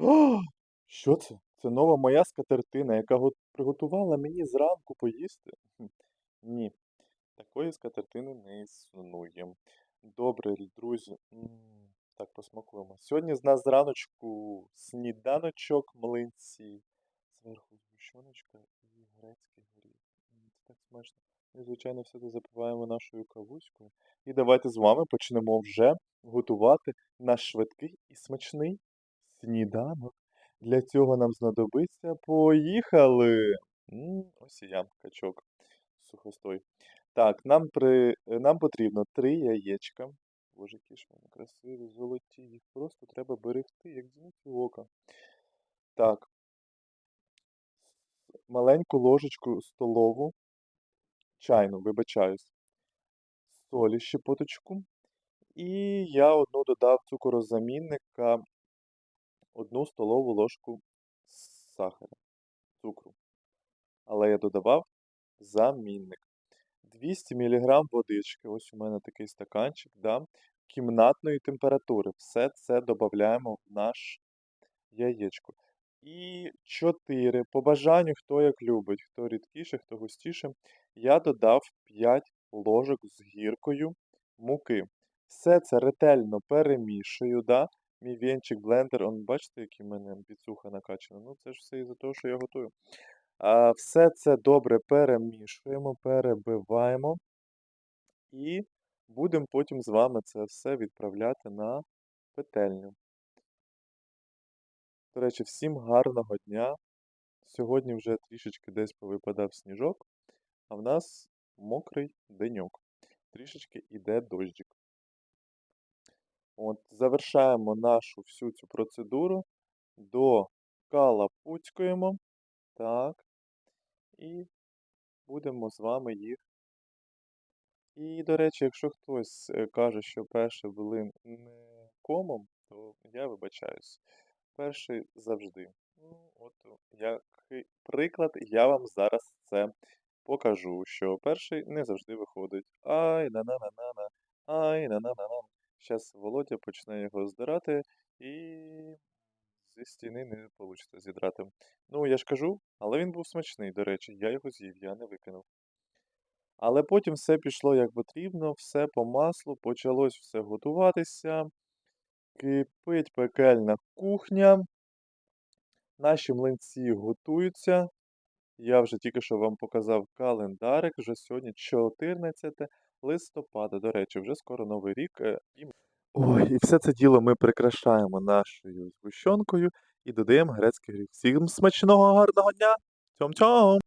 О! Що це? Це нова моя скатертина, яка го приготувала мені зранку поїсти? Ні, такої скатертини не існує. Добре, друзі, так, посмакуємо. Сьогодні з нас зраночку сніданочок, млинці, зверху згущеночка і грецький горіх. Це так смачно. І, звичайно, все це запиваємо нашою кавуською. І давайте з вами почнемо вже готувати наш швидкий і смачний сніданок. Для цього нам знадобиться поїхали! Ось і я, качок сухостой. Так, нам при е, нам потрібно 3 яєчка. Боже, які ж вони красиві, золоті, їх просто треба берегти, як зіниці ока. Так. Маленьку ложечку столову, чайну, вибачаюсь, солі щепоточку. І я одну додав цукорозамінника, одну столову ложку сахару, цукру. Але я додавав замінник. 200 міліграм водички, ось у мене такий стаканчик, да, кімнатної температури. Все це добавляємо в наш яєчко. І 4, по бажанню, хто як любить, хто рідкіше, хто густіше, я додав 5 ложок з гіркою муки. Все це ретельно перемішую, да. Мій венчик-блендер, он бачите, який в мене біцуха накачана? Ну, це ж все із-за того, що я готую. А, все це добре перемішуємо, перебиваємо. І будемо потім з вами це все відправляти на петельню. До речі, всім гарного дня. Сьогодні вже трішечки десь повипадав сніжок, а в нас мокрий деньок. Трішечки іде дощик. От, завершаємо нашу всю цю процедуру, докалапуцькуємо. Так. І будемо з вами їх. І, до речі, якщо хтось е, каже, що перший блин не комом, то я вибачаюсь. Перший завжди. Ну, от який приклад, я вам зараз це покажу, що перший не завжди виходить. Ай, на-на-на-на-на, ай, на-на-на-на. Щас Володя почне його здирати і зі стіни не вийде зідрати. Ну, я ж кажу, але він був смачний, до речі, я його з'їв, я не викинув. Але потім все пішло як потрібно, все по маслу, почалось все готуватися. Кипить пекельна кухня. Наші млинці готуються. Я вже тільки що вам показав календарик, вже сьогодні 14 листопада. До речі, вже скоро Новий рік. е, і... Ой, і все це діло ми прикрашаємо нашою згущенкою і додаємо грецький гріх. Всім смачного гарного дня! Цьом-цьом!